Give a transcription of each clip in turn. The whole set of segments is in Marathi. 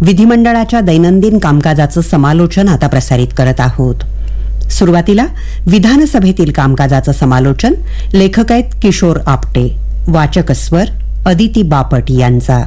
विधिमंडळाच्या दैनंदिन कामकाजाचं समालोचन आता प्रसारित करत आहोत. सुरुवातीला विधानसभेतील कामकाजाचं समालोचन लेखक आहेत किशोर आपटे वाचकस्वर अदिती बापट यांचा.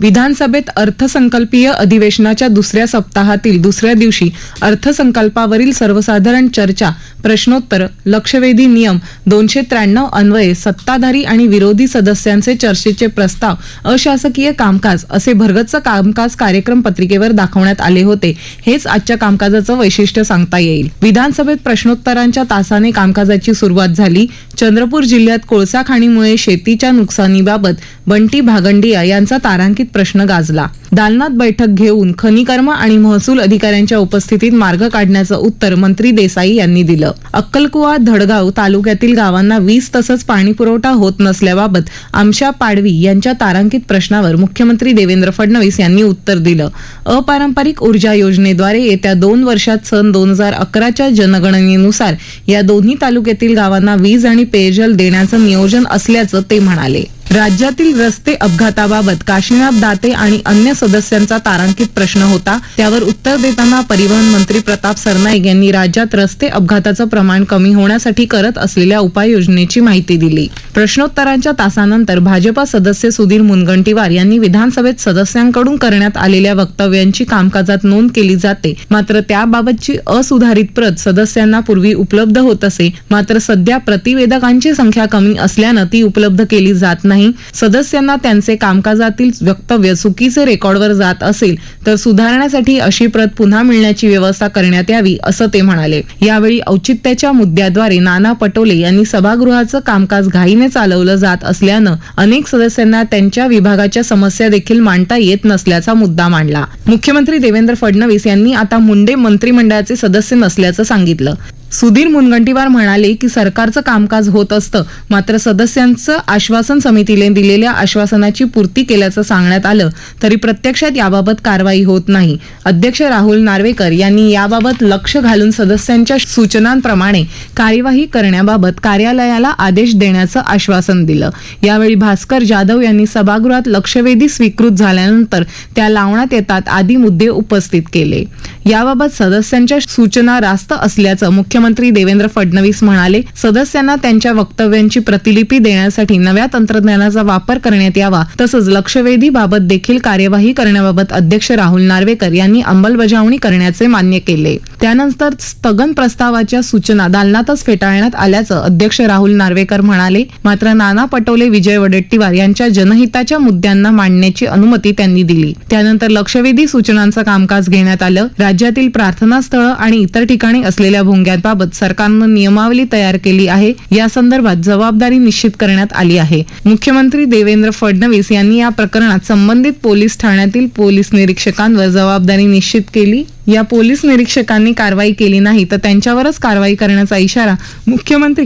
विधानसभेत अर्थसंकल्पीय अधिवेशनाच्या दुसऱ्या सप्ताहातील दुसऱ्या दिवशी अर्थसंकल्पावरील सर्वसाधारण चर्चा प्रश्नोत्तर लक्षवेधी नियम दोनशे त्र्याण्णव अन्वये सत्ताधारी आणि विरोधी सदस्यांचे चर्चेचे प्रस्ताव अशासकीय कामकाज असे भरगच्च कामकाज कार्यक्रम पत्रिकेवर दाखवण्यात आले होते. हेच आजच्या कामकाजाचं वैशिष्ट्य सांगता येईल. विधानसभेत प्रश्नोत्तरांच्या तासाने कामकाजाची सुरुवात झाली. चंद्रपूर जिल्ह्यात कोळसा खाणीमुळे शेतीच्या नुकसानीबाबत बंटी भागंडिया यांचा तारांकित प्रश्न गाजला. दालनात बैठक घेऊन खनिकर्म आणि महसूल अधिकाऱ्यांच्या उपस्थितीत मार्ग काढण्याचं उत्तर मंत्री देसाई यांनी दिलं. अक्कलकुवा धडगाव तालुक्यातील गावांना वीज तसंच पाणी पुरवठा होत नसल्याबाबत आमशा पाडवी यांच्या तारांकित प्रश्नावर मुख्यमंत्री देवेंद्र फडणवीस यांनी उत्तर दिलं. अपारंपरिक ऊर्जा योजनेद्वारे येत्या दोन वर्षात सन दोन हजार अकराच्या जनगणनेनुसार या दोन्ही तालुक्यातील गावांना वीज आणि पेयजल देण्याचं नियोजन असल्याचं ते म्हणाले. राज्यातील रस्ते अपघाताबाबत काशीनाथ दाते आणि अन्य सदस्यांचा तारांकित प्रश्न होता. त्यावर उत्तर देताना परिवहन मंत्री प्रताप सरनाईक यांनी राज्यात रस्ते अपघाताचं प्रमाण कमी होण्यासाठी करत असलेल्या उपाययोजनेची माहिती दिली. प्रश्नोत्तरांच्या तासानंतर भाजपा सदस्य सुधीर मुनगंटीवार यांनी विधानसभेत सदस्यांकडून करण्यात आलेल्या वक्तव्यांची कामकाजात नोंद केली जाते. मात्र त्याबाबतची असुधारित प्रत सदस्यांना पूर्वी उपलब्ध होत असे. मात्र सध्या प्रतिवेदकांची संख्या कमी असल्यानं ती उपलब्ध केली जात नाही. सदस्यांना त्यांचे कामकाजातील वक्तव्य चुकीचे रेकॉर्डवर जात असेल तर सुधारण्यासाठी अशी प्रत पुन्हा मिळण्याची व्यवस्था करण्यात यावी असं ते म्हणाले. यावेळी औचित्याच्या मुद्द्याद्वारे नाना पटोले यांनी सभागृहाचं कामकाज घाईने चालवलं जात असल्यानं अनेक सदस्यांना त्यांच्या विभागाच्या समस्या देखील मांडता येत नसल्याचा मुद्दा मांडला. मुख्यमंत्री देवेंद्र फडणवीस यांनी आता मुंडे मंत्रिमंडळाचे सदस्य नसल्याचं सांगितलं. सुधीर मुनगंटीवार म्हणाले की सरकारचं कामकाज होत असतं. मात्र सदस्यांचं आश्वासन समितीने दिलेल्या आश्वासनाची पूर्ती केल्याचं सांगण्यात आलं. तरी प्रत्यक्षात याबाबत कारवाई होत नाही. अध्यक्ष राहुल नार्वेकर यांनी याबाबत लक्ष घालून सदस्यांच्या सूचनांप्रमाणे कार्यवाही करण्याबाबत कार्यालयाला आदेश देण्याचं आश्वासन दिलं. यावेळी भास्कर जाधव यांनी सभागृहात लक्षवेधी स्वीकृत झाल्यानंतर त्या लावण्यात येतात आदी मुद्दे उपस्थित केले. याबाबत सदस्यांच्या सूचना रास्त असल्याचं मुख्यमंत्री देवेंद्र फडणवीस म्हणाले सदस्यांना त्यांच्या वक्तव्यांची प्रतिलिपी देण्यासाठी नव्या तंत्रज्ञानाचा वापर करण्यात यावा तसंच लक्षवेधी बाबत देखील कार्यवाही करण्याबाबत अध्यक्ष राहुल नार्वेकर यांनी अंमलबजावणी करण्याचे मान्य केले. त्यानंतर स्थगन प्रस्तावाच्या सूचना दालनातच फेटाळण्यात आल्याचं अध्यक्ष राहुल नार्वेकर म्हणाले मात्र नाना पटोले विजय वडेट्टीवार यांच्या जनहिताच्या मुद्द्यांना मांडण्याची अनुमती त्यांनी दिली. त्यानंतर लक्षवेधी सूचनांचं कामकाज घेण्यात आलं. राज्यातील प्रार्थनास्थळं आणि इतर ठिकाणी असलेल्या भोंग्यांबाबत सरकारनं नियमावली तयार केली आहे. या संदर्भात जबाबदारी निश्चित करण्यात आली आहे. मुख्यमंत्री देवेंद्र फडणवीस यांनी या प्रकरणात संबंधित पोलीस ठाण्यातील पोलीस निरीक्षकांवर जबाबदारी निश्चित केली. या पोलीस निरीक्षकांनी कारवाई केली नाही तर त्यांच्यावरच कारवाई करण्याचा इशारा मुख्यमंत्री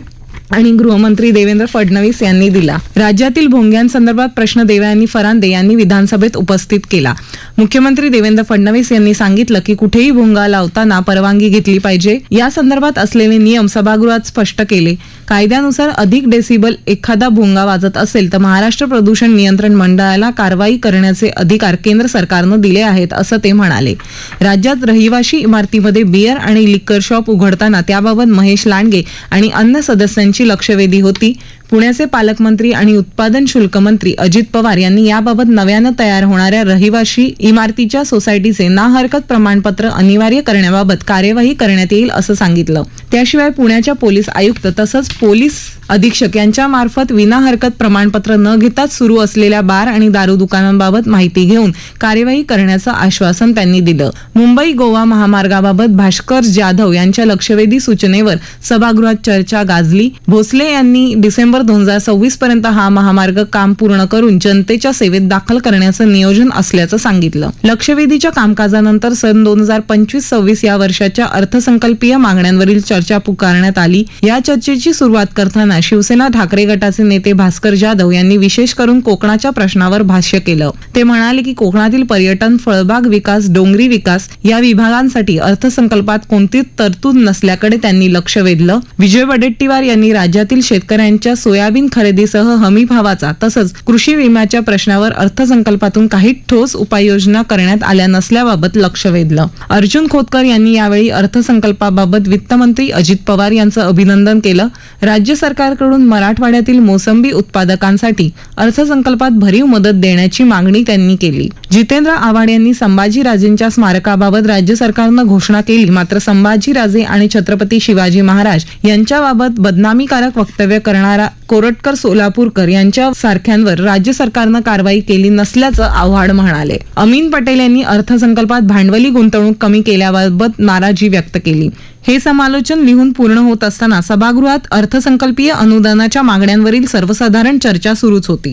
आणि गृहमंत्री देवेंद्र फडणवीस यांनी दिला. राज्यातील भोंग्यांसंदर्भात प्रश्न देवयानी फरांदे यांनी विधानसभेत उपस्थित केला. मुख्यमंत्री देवेंद्र फडणवीस यांनी सांगितलं की कुठेही भोंगा लावताना परवानगी घेतली पाहिजे. या संदर्भात असलेले नियम सभागृहात स्पष्ट केले. कायद्यानुसार अधिक डेसिबल एखादा भोंगा वाजत असेल तर महाराष्ट्र प्रदूषण नियंत्रण मंडळाला कारवाई करण्याचे अधिकार केंद्र सरकारनं दिले आहेत असं ते म्हणाले. राज्यात रहिवाशी इमारतीमध्ये बियर आणि लिकर शॉप उघडताना त्याबाबत महेश लांडगे आणि अन्य सदस्यांची लक्षवेधी होती. पुण्याचे पालकमंत्री आणि उत्पादन शुल्क मंत्री अजित पवार यांनी याबाबत नव्यानं तयार होणाऱ्या रहिवाशी इमारतीच्या सोसायटीचे ना हरकत प्रमाणपत्र अनिवार्य करण्याबाबत कार्यवाही करण्यात येईल असं सांगितलं. त्याशिवाय पुण्याच्या पोलीस आयुक्त तसंच पोलीस अधीक्षक यांच्या मार्फत विना हरकत प्रमाणपत्र न घेताच सुरू असलेल्या बार आणि दारू दुकानांबाबत माहिती घेऊन कार्यवाही करण्याचं आश्वासन त्यांनी दिलं. मुंबई गोवा महामार्गाबाबत भास्कर जाधव यांच्या लक्षवेधी सूचनेवर सभागृहात चर्चा गाजली. भोसले यांनी डिसेंबर दोन हजार सव्वीस पर्यंत हा महामार्ग काम पूर्ण करून जनतेच्या सेवेत दाखल करण्याचं नियोजन असल्याचं सांगितलं. लक्षवेधीच्या कामकाजानंतर सन दोन हजार पंचवीस सव्वीस या वर्षाच्या अर्थसंकल्पीय मागण्यांवरील चर्चा चर्चा पुकारण्यात आली. या चर्चेची सुरुवात करताना शिवसेना ठाकरे गटाचे नेते भास्कर जाधव यांनी विशेष करून कोकणाच्या प्रश्नावर भाष्य केलं. ते म्हणाले की कोकणातील पर्यटन फळबाग विकास डोंगरी विकास या विभागांसाठी अर्थसंकल्पात कोणतीच तरतूद नसल्याकडे त्यांनी लक्ष वेधलं. विजय वडेट्टीवार यांनी राज्यातील शेतकऱ्यांच्या सोयाबीन खरेदीसह हमी भावाचा तसंच कृषी विम्याच्या प्रश्नावर अर्थसंकल्पातून काही ठोस उपाययोजना करण्यात आल्या नसल्याबाबत लक्ष वेधलं. अर्जुन खोतकर यांनी यावेळी अर्थसंकल्पाबाबत वित्तमंत्री अजित पवार यांचं अभिनंदन केलं. राज्य सरकारकडून मराठवाड्यातील मोसंबी उत्पादकांसाठी अर्थसंकल्पात भरीव मदत देण्याची मागणी त्यांनी केली. जितेंद्र आव्हाड यांनी संभाजीराजेंच्या स्मारकाबाबत राज्य सरकारनं घोषणा केली. मात्र संभाजीराजे आणि छत्रपती शिवाजी महाराज यांच्याबाबत बदनामीकारक वक्तव्य करणारा कोरटकर सोलापूरकर यांच्या सारख्यांवर राज्य सरकारनं कारवाई केली नसल्याचं आव्हाड म्हणाले. अमीन पटेल यांनी अर्थसंकल्पात भांडवली गुंतवणूक कमी केल्याबाबत नाराजी व्यक्त केली. हे समालोचन लिहून पूर्ण होत असताना सभागृहात अर्थसंकल्पीय अनुदानाच्या मागण्यांवरील सर्वसाधारण चर्चा सुरूच होती.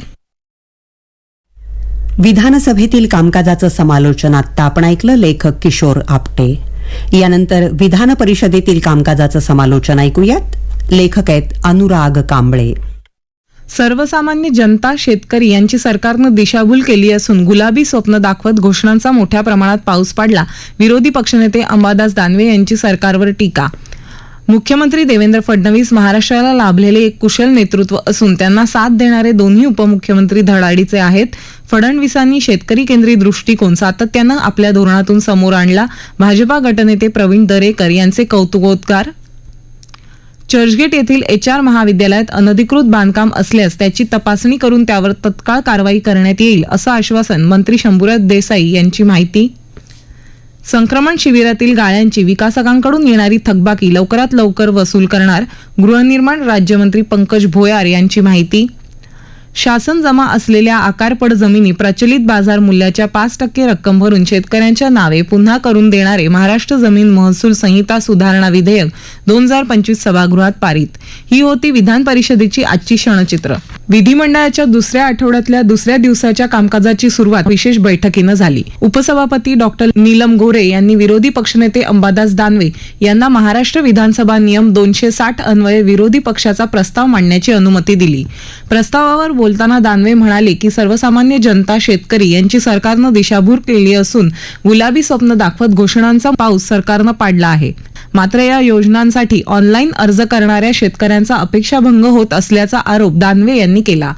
विधानसभेतील कामकाजाचं समालोचन आत्ता आपण ऐकलं लेखक किशोर आपटे. यानंतर विधान परिषदेतील कामकाजाचं समालोचन ऐकूयात. लेखक आहेत अनुराग कांबळे. सर्वसामान्य जनता शेतकरी यांची सरकारनं दिशाभूल केली असून गुलाबी स्वप्न दाखवत घोषणांचा मोठ्या प्रमाणात पाऊस पडला. विरोधी पक्षनेते अंबादास दानवे यांची सरकारवर टीका. मुख्यमंत्री देवेंद्र फडणवीस महाराष्ट्राला लाभलेले एक कुशल नेतृत्व असून त्यांना साथ देणारे दोन्ही उपमुख्यमंत्री धडाडीचे आहेत. फडणवीसांनी शेतकरी केंद्रीय दृष्टिकोन सातत्यानं आपल्या धोरणातून समोर आणला. भाजपा गटनेते प्रवीण दरेकर यांचे कौतुकोद्गार चर्चगेट येथील एच आर महाविद्यालयात अनधिकृत बांधकाम असल्यास त्याची तपासणी करून त्यावर तत्काळ कारवाई करण्यात येईल असं आश्वासन मंत्री शंभूराज देसाई यांची माहिती. संक्रमण शिबिरातील गाळ्यांची विकासकांकडून येणारी थकबाकी लवकरात लवकर वसूल करणार गृहनिर्माण राज्यमंत्री पंकज भोयार यांची माहिती. शासन जमा असलेल्या आकारपड जमिनी प्रचलित बाजार मूल्याच्या पाच टक्के रक्कम भरून शेतकऱ्यांच्या नावे पुन्हा करून देणारे महाराष्ट्र जमीन महसूल संहिता सुधारणा विधेयक दोन हजार पंचवीस सभागृहात पारित. ही होती विधान परिषदेची आजची क्षणचित्र. विधिमंडळाच्या दुसऱ्या आठवड्यातल्या दुसऱ्या दिवसाच्या कामकाजाची सुरुवात विशेष बैठकीनं झाली. उपसभापती डॉक्टर नीलम गोरे यांनी विरोधी पक्षनेते अंबादास दानवे यांना महाराष्ट्र विधानसभा नियम दोनशे साठ अन्वये विरोधी पक्षाचा प्रस्ताव मांडण्याची अनुमती दिली. प्रस्तावावर बोलताना दानवे म्हणाले की सर्वसामान्य जनता शेतकरी यांची सरकारनं दिशाभूर केली असून गुलाबी स्वप्न दाखवत घोषणांचा पाऊस सरकारनं पाडला आहे. मात्र या योजनांसाठी ऑनलाईन अर्ज करणाऱ्या शेतकऱ्यांचा अपेक्षाभंग होत असल्याचा आरोप दानवे यांनी केला.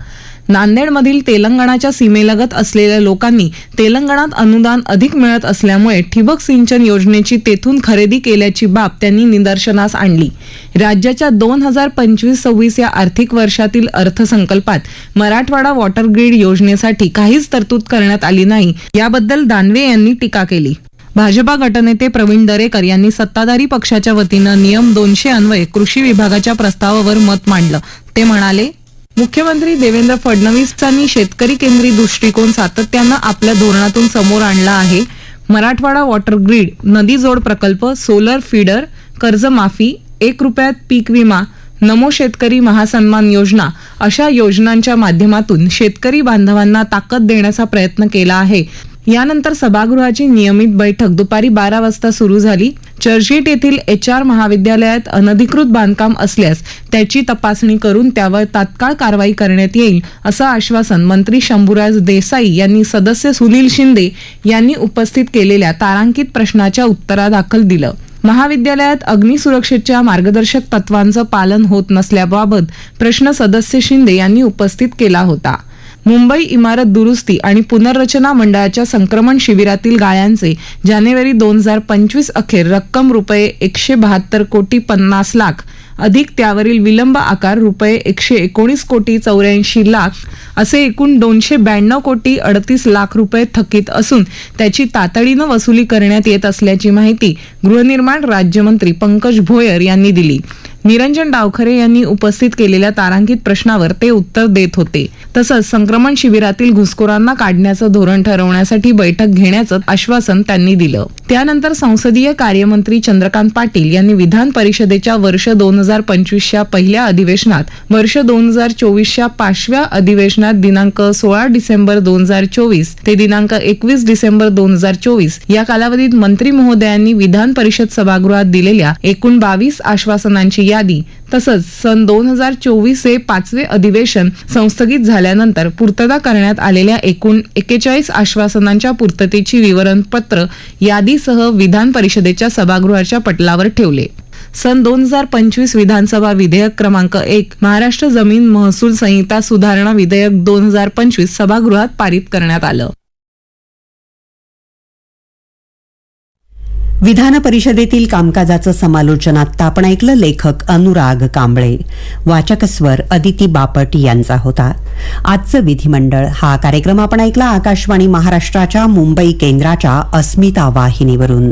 नांदेडमधील तेलंगणाच्या सीमेलगत असलेल्या लोकांनी तेलंगणात अनुदान अधिक मिळत असल्यामुळे ठिबक सिंचन योजनेची तेथून खरेदी केल्याची बाब त्यांनी निदर्शनास आणली. राज्याच्या दोन हजार पंचवीस सव्वीस या आर्थिक वर्षातील अर्थसंकल्पात मराठवाडा वॉटर ग्रीड योजनेसाठी काहीच तरतूद करण्यात आली नाही याबद्दल दानवे यांनी टीका केली. भाजपा गटनेते प्रवीण दरेकर यांनी सत्ताधारी पक्षाच्या वतीनं नियम दोनशे अन्वये कृषी विभागाच्या प्रस्तावावर मत मांडलं. ते म्हणाले मुख्यमंत्री देवेंद्र फडणवीसांनी शेतकरी केंद्रीय दृष्टिकोन सातत्यानं आपल्या धोरणातून समोर आणला आहे. मराठवाडा वॉटर ग्रीड नदी जोड प्रकल्प सोलर फीडर कर्जमाफी एक रुपयात पीक विमा नमो शेतकरी महासन्मान योजना अशा योजनांच्या माध्यमातून शेतकरी बांधवांना ताकद देण्याचा प्रयत्न केला आहे. यानंतर सभागृहाची नियमित बैठक दुपारी बारा वाजता सुरू झाली. चर्चगेट येथील एच आर महाविद्यालयात अनधिकृत बांधकाम असल्यास त्याची तपासणी करून त्यावर तात्काळ कारवाई करण्यात येईल असं आश्वासन मंत्री शंभूराज देसाई यांनी सदस्य सुनील शिंदे यांनी उपस्थित केलेल्या तारांकित प्रश्नाच्या उत्तरादाखल दिलं. महाविद्यालयात अग्निसुरक्षेच्या मार्गदर्शक तत्वांचं पालन होत नसल्याबाबत प्रश्न सदस्य शिंदे यांनी उपस्थित केला होता. मुंबई इमारत दुरुस्ती आणि पुनर्रचना मंडळाच्या संक्रमण शिबिरातील गाळ्यांचे जानेवारी दोन हजार पंचवीस अखेर रक्कम रुपये एकशे बहात्तर कोटी पन्नास लाख अधिक त्यावरील विलंब आकार रुपये एकशे एकोणीस कोटी चौऱ्याऐंशी लाख असे एकूण दोनशे ब्याण्णव कोटी अडतीस लाख रुपये थकीत असून त्याची तातडीनं वसुली करण्यात येत असल्याची माहिती गृहनिर्माण राज्यमंत्री पंकज भोयर यांनी दिली. निरंजन डावखरे यांनी उपस्थित केलेल्या तारांकित प्रश्नावर ते उत्तर देत होते. तसंच संक्रमण शिबिरातील घुसखोरांना काढण्याचं धोरण ठरवण्यासाठी बैठक घेण्याचं आश्वासन त्यांनी दिलं. त्यानंतर संसदीय कार्यमंत्री चंद्रकांत पाटील यांनी विधान परिषदेच्या वर्ष दोन हजार पंचवीसच्या पहिल्या अधिवेशनात वर्ष दोन हजार चोवीसच्या पाचव्या अधिवेशनात दिनांक सोळा डिसेंबर दोन हजार चोवीस ते दिनांक एकवीस डिसेंबर दोन हजार चोवीस या कालावधीत मंत्री महोदयांनी विधान परिषद सभागृहात दिलेल्या एकूण बावीस आश्वासनांची यादी तसंच सन दोन हजार चोवीस हे पाचवे अधिवेशन संस्थगित झाल्यानंतर पूर्तता करण्यात आलेल्या एकूण एकेचाळीस आश्वासनांच्या पूर्ततेची विवरणपत्र यादीसह विधान परिषदेच्या सभागृहाच्या पटलावर ठेवले. सन दोन हजार पंचवीस विधानसभा विधेयक क्रमांक एक महाराष्ट्र जमीन महसूल संहिता सुधारणा विधेयक दोन हजार पंचवीस सभागृहात पारित करण्यात आलं. विधान परिषदेतील कामकाजाचं समालोचन आत्ता आपण ऐकलं लेखक अनुराग कांबळे. वाचकस्वर अदिती बापट यांचा होता. आजचं विधिमंडळ हा कार्यक्रम आपण ऐकला आकाशवाणी महाराष्ट्राच्या मुंबई केंद्राच्या अस्मिता वाहिनीवरून.